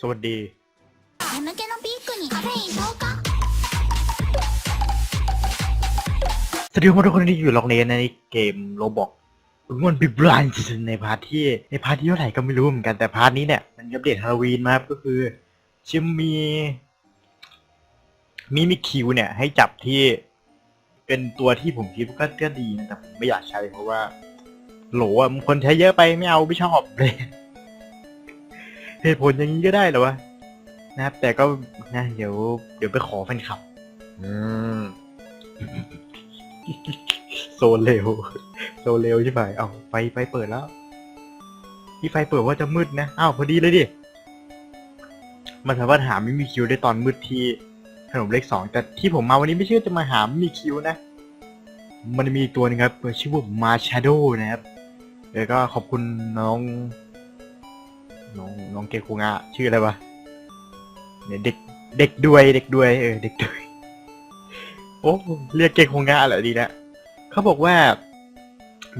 สวัสดี 眠気のピークにカフェイン消化 สวัสดีทุกคนที่อยู่ล็อกเนสในเกมโรบอกมันบิบลานในพาร์ทที่ในพาร์ทที่เท่าไหร่ก็ไม่รู้เหมือนกันแต่พาร์ทนี้เนี่ยมันอัปเดตฮาโลวีนมาครับก็คือจะมีมีมิคิวเนี่ย ให้จับที่เป็นตัวที่ผมคิดว่าก็ก็ดีนะแต่ผมไม่อยากใช้เพราะว่า โหลอ่ะมันคนใช้เยอะไปไม่เอาไม่ชอบเลย เหตุผลอย่างนี้ก็ได้เหรอวะนะครับ แต่ก็นะเดี๋ยว เดี๋ยวไปขอแฟนคลับ อืมโซเร็วโซเร็วใช่ไหมเอาไฟไฟเปิดแล้วที่ไฟเปิดว่าจะมืดนะอ้าวพอดีเลยดิมันสามารถหาไม่มีคิวได้ตอนมืดที่ถนนเลขสองแต่ที่ผมมาวันนี้ไม่ใช่ว่าจะมาหาไม่มีคิวนะ มันมีอีกตัวหนึงครับชื่อว่ามาชาโดนะครับแล้วก็ขอบคุณน้อง น้องน้องเกคุงะชื่ออะไรวะเนี่ยเด็กเด็กด้วยเด็กด้วยเออเด็กด้วยโอ้เรียกเกคุงะเหรอดีนะเขาบอกว่า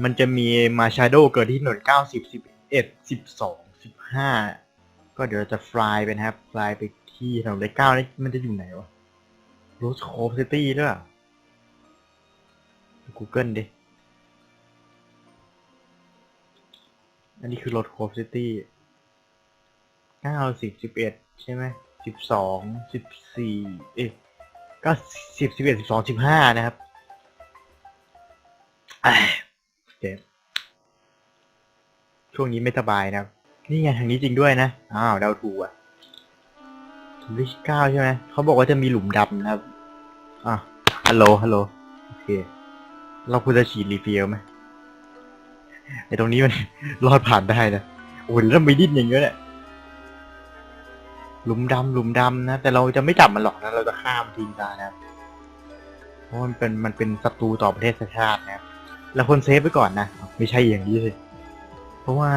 มันจะมีมาชาโดเกิดที่ถนนเก้าสิบสิบเอ็ดสิบสองสิบห้าก็เดี๋ยวจะฟลายไปนะครับฟลายไปที่ถนนเลขเก้านี่มันจะอยู่ไหนวะโรสโคฟซิตี้ด้วย Google ดิ อันนี้คือรถโคฟซิตี้ เก้าสิบสิบเอ็ดใช่ไหมสิบสองสิบสี่เอ๊ะก็สิบสิบเอ็ดสิบสองสิบห้านะครับอ้ายเจ็บช่วงนี้ไม่สบายนะนี่ไงทางนี้จริงด้วยนะ อ้าวเดาถูกอะลิชเก้าใช่ไหมเขาบอกว่าจะมีหลุมดำนะครับ อะฮัลโหลฮัลโหลโอเค เราควรจะฉีดรีเฟลไหมไอตรงนี้มันรอดผ่านได้นะโอ้ยแล้วมีดิ้นอย่างเงี้ยแหละ หลุมดำหลุมดำนะ แต่เราจะไม่จับมันหรอกนะเราจะข้ามทิ้งไปนะเพราะมันเป็นมันเป็นศัตรูต่อประเทศชาตินะเราควรเซฟไว้ก่อนนะไม่ใช่อย่างนี้สิเพราะว่า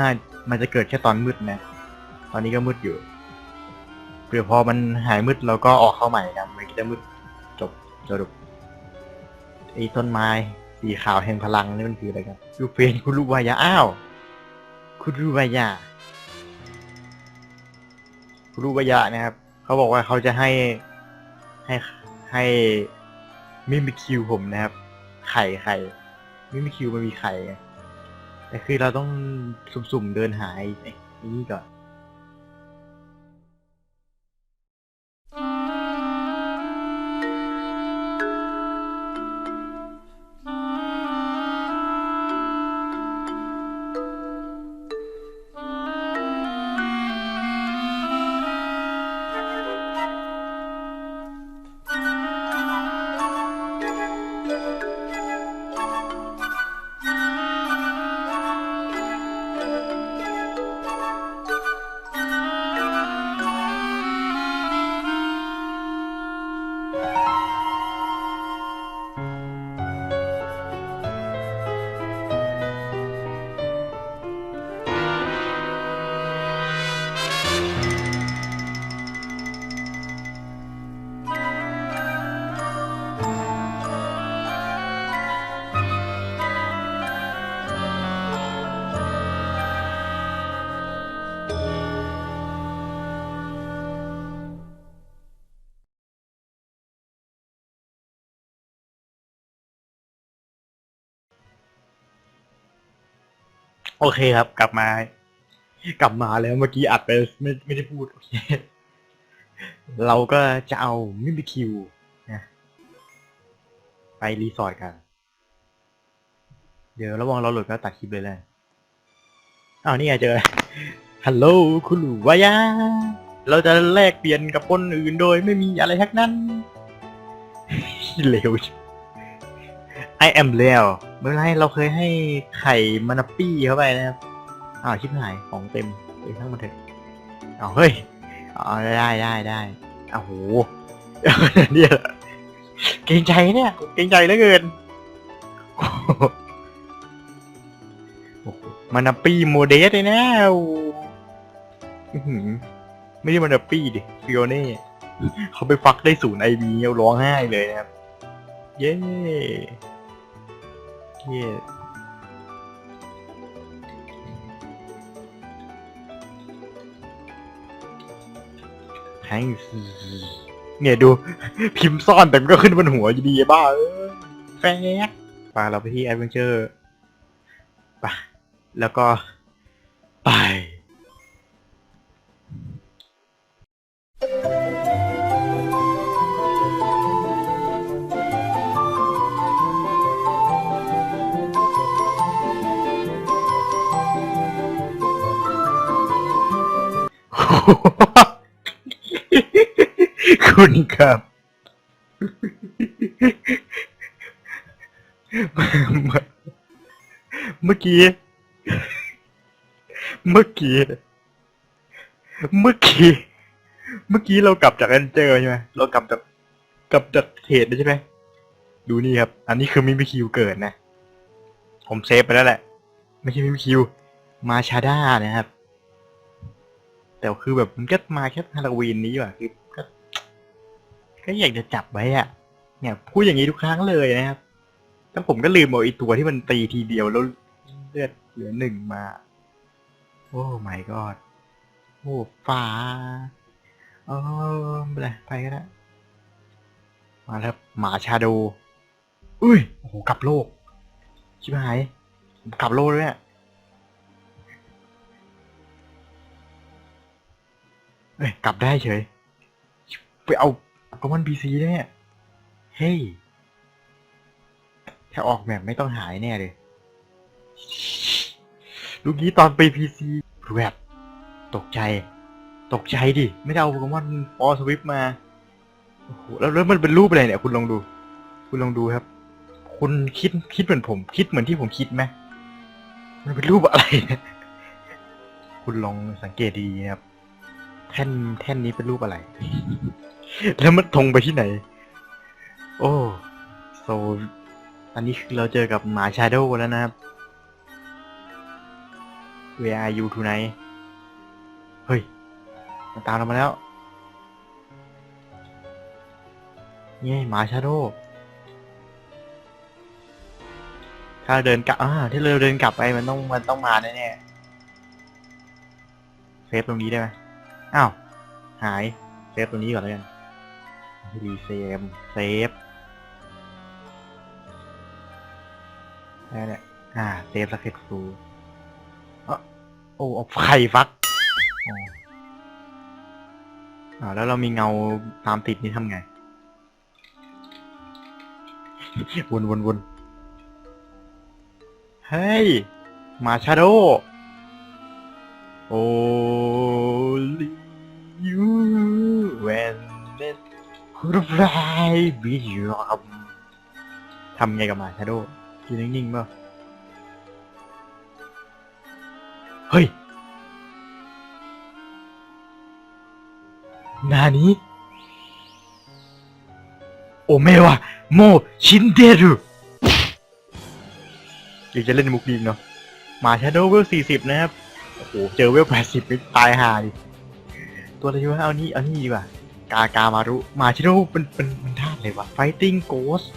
มันจะเกิดแค่ตอนมืดนะ ตอนนี้ก็มืดอยู่เผื่อพอมันหายมืดเราก็ออกเข้าใหม่นะมันก็จะมืดจบสรุปไอ้ต้นไม้สีขาวแห่งพลังนี่มันคืออะไรกันยูเฟนคุณรูวายาอ้าวคุณรูวายา รูปยานะครับ เขาบอกว่าเขาจะให้ให้ให้มิมิคิวผมนะครับ ไข่ไข่มิมิคิวมันมีไข่แต่คือเราต้องสุ่มๆเดินหายไอ้นี่ก่อน โอเคครับ กลับมา กลับมาแล้วเมื่อกี้อัดไปไม่ไม่ได้พูด โอเค เราก็จะเอามิมิคิวนะไปรีสอร์ทกัน เดี๋ยวระวังเราหลุดก็ตัดคลิปเลยแหละอ้าวนี่ไงเจอ ฮัลโหลคุณหลูวายา เราจะแลกเปลี่ยนกับคนอื่นโดยไม่มีอะไรทั้งนั้นเร็วจัง I am แล้วไม่เป็นไรเราเคยให้ไข่มานาปี้เข้าไปนะครับ อ้าวชิบหายของเต็มไปทั้งหมดเถอะเอาเฮ้ยอ๋อได้ได้ได้อ้าวโหเนี่ยเกรงใจเนี่ยเกรงใจเหลือเกินโอ้โหมานาปี้โมเดสเลยนะโอ้โหอื้อหือไม่ได้มานาปี้ดิฟิโอเน่เขาไปฟักได้ศูนย์ไอบีร้องไห้เลยนะครับ เย้ เย้แฮงเนี่ยดู พิมพ์ซ่อนแต่มันก็ขึ้นบนหัวอยู่ดีไอ้บ้าเออแฟกไปเราไปที่แอดเวนเจอร์ไปแล้วก็ ไป คุณครับ เมื่อกี้ เมื่อกี้ เมื่อกี้ เมื่อกี้เรากลับจากแอนเจอร์ใช่ไหมเรากลับจากกลับจากเทรดใช่ไหมดูนี่ครับ อันนี้คือมิมิคิวเกิดนะ ผมเซฟไปแล้วแหละ ไม่ใช่มิมิคิว มาชาด้านะครับ แต่คือแบบมันก็มาแค่ฮาโลวีนนี้ว่ะคือก็ก็อยากจะจับไว้อะเนี่ยพูดอย่างนี้ทุกครั้งเลยนะครับแล้วผมก็ลืมเอาไอีตัวที่มันตีทีเดียวแล้วเลือดเหลือหนึ่งมา โอ้ my god โอ้ฟ้าเออไม่เป็นไรไปก็ได้มาแล้วหมาชาโด อุ้ย โอ้โหกลับโลก ชิบหาย กลับโลกเลยเนี่ย อ้ยกลับได้เฉย ไปเอาโปเกมอนบีซีเนี่ย เฮ้ย ถ้าออกแบบไม่ต้องหายแน่เลย ลูกนี้ตอนไปพีซีแบบตกใจ ตกใจดิ ไม่ได้เอาโปเกมอนฟอสวิปมา โอ้โห แล้วแล้วมันเป็นรูปอะไรเนี่ย คุณลองดู คุณลองดูครับ คุณคิดคิดเหมือนผม คิดเหมือนที่ผมคิดไหมมันเป็นรูปอะไร คุณลองสังเกตดีนะครับ แท่นแท่นนี้เป็นรูปอะไร แล้วมันตรงไปที่ไหน โอ้โซอันนี้คือเราเจอกับหมาชาโดว์แล้วนะครับ Where are you tonight เฮ้ย มันตามเรามาแล้วนี่หมาชาโดว์ถ้าเดินกลับอ่าที่เราเดินกลับไปมันต้องมันต้องมาแน่ๆเซฟตรงนี้ได้ไหม อ้าว หาย เซฟตรงนี้ก่อนแล้วกันรีเซมเซฟนั่นแหละอ่า เซฟสักเซตฟูเอ้อโอ้ไข่ฟักอ๋ออ่าแล้วเรามีเงาตามติดนี่ทำไง วนวนวนเฮ้ย มาชาโด Only you when it could fly beyond ทำไงกับหมาชาโดอยู่นิ่งๆป่ะเฮ้ย นานี้ โอเมวะโมชินเดรุอยากจะเล่นมุกดีเนาะมาชาโดเวลสี่สิบนะครับ โอ้โห เจอเวลแปดสิบตายหาย ตัวอะไรวะเอานี่เอานี่ดีกว่ากากามารุมาชิโร่เป็นเป็นมันท่าอะไรวะ fighting ghost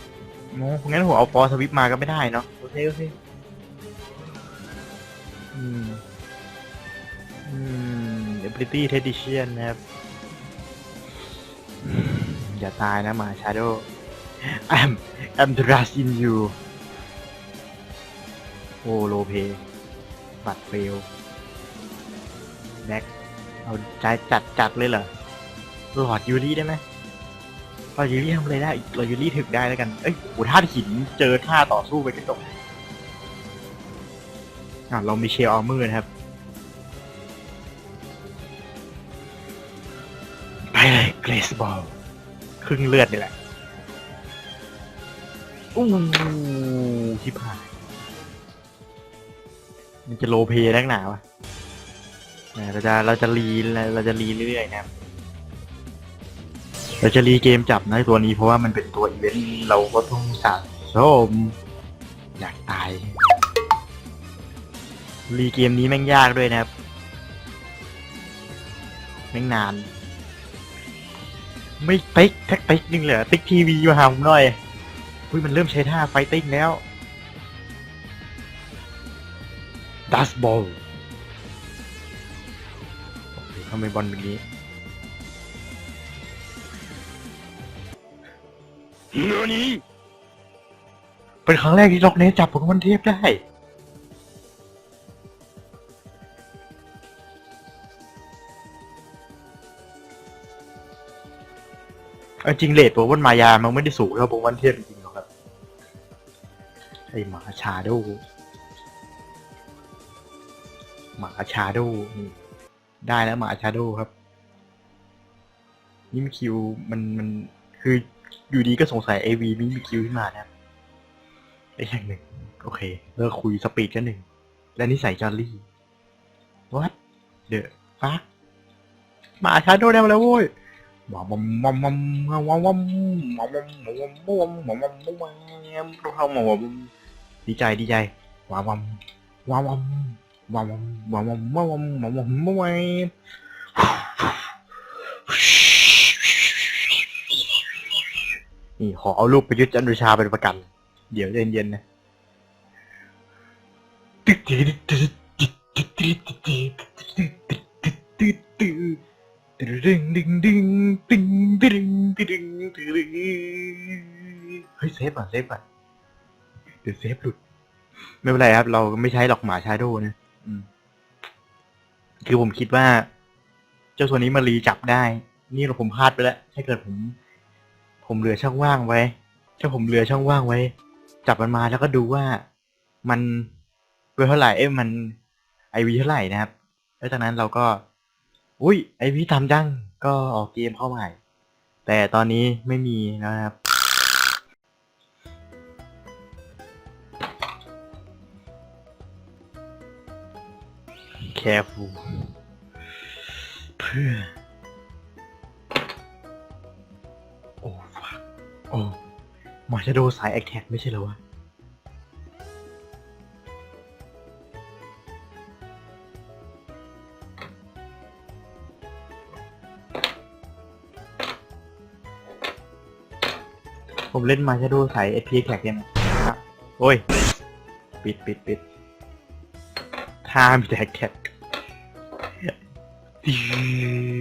โอ้งั้นผมเอาฟอร์สวิปมาก็ไม่ได้เนาะโอเคโอเคอืมอืม ability tradition นะครับอืมอย่าตายนะมาชาโด I'm I'm trust in you โอ้โลเพบัตรเฟลแบ็ค เอาจจัดจัดเลยเหรอหลอดยูรี่ได้ไหมหลอดยูรี่ทำอะไรได้หลอดยูรี่ถึกได้แล้วกันเอ้ยโหท่าหินเจอท่าต่อสู้ไปก็จบอะเรามีเชลออมือนะครับ ไปเลยเกรสบอลครึ่งเลือดนี่แหละอู้ชิบหายมันจะโลเพนักหนาวะ เราจะเราจะรีเราจะรีเรื่อยๆนะครับเราจะรีเกมจับนะตัวนี้เพราะว่ามันเป็นตัวอีเวนต์เราก็ต้องสะสมอยากตายรีเกมนี้แม่งยากด้วยนะครับแม่งนาน ไม่ติ๊กแท็กติ๊กนึงเหรอติ๊กทีวีมาหาผมหน่อยอุ้ยมันเริ่มใช้ท่าไฟติ้งแล้วดัสบอลำไมบอลแบบนี้นี่เป็นครั้งแรกที่ล็อกเนสจับโปเกมันเทพได้จริงเลดโปเกมอนมายา มันไม่ได้สูงเท่าโปเกมอนเทพจริงหรอกครับ ไอหมาชาโดหมาชาโดนี่ ได้แล้วหมาชาโดครับนี่มีคิวมันมันคืออยู่ดีก็สงสัยเอวีนี่มีคิวขึ้นมานะครับไอ้อย่างหนึ่งโอเคเลิกคุยสปีดกันหนึ่ง และนิสัยจอลลี่ what the fuck หมาชาโดว์ได้มาแล้วโว้ยวัมวัมวัมวัมวัมวัมวัมวัมวัมวัมวัมวัมวัมวัมวัมวัมวัมวัมดีใจดีใจวัมวัมวัมวัมวัมวัมวัมวัมวัมวัมวัมวัมวัมวัมนี่ขอเอารูปประยุทธ์จันทร์โอ นี่ขอเอาลูกไปยุทธ์จันทรชาเป็นประกัน เดี๋ยวเย็นๆนะเฮ้ยเซฟอะเซฟอะเดี๋ยวเซฟหลุด ไม่เป็นไรครับ เราไม่ใช้หลอกหมาชาโดนะ คือผมคิดว่า เจ้าตัวนี้มารีจับได้ นี่เราผมพลาดไปแล้ว ถ้าเกิดผม ผมเหลือช่องว่างไว้ ถ้าผมเหลือช่องว่างไว้ จับมันมาแล้วก็ดูว่ามันเวลเท่าไหร่ เอ้ยมันไอวีเท่าไหร่นะครับ แล้วจากนั้นเราก็ อุ้ยไอพี่ทำจัง ก็ออกเกมเข้าใหม่ แต่ตอนนี้ไม่มีแล้วนะครับ careful เพื่อ โอ้ฟักโอ้มาชาโดสายแอคแท็กไม่ใช่เหรอวะผมเล่นมาชาโดสายเอพีแท็กยังอะโอ้ย ปิดปิดปิดท่ามีแต่แท็ก 吁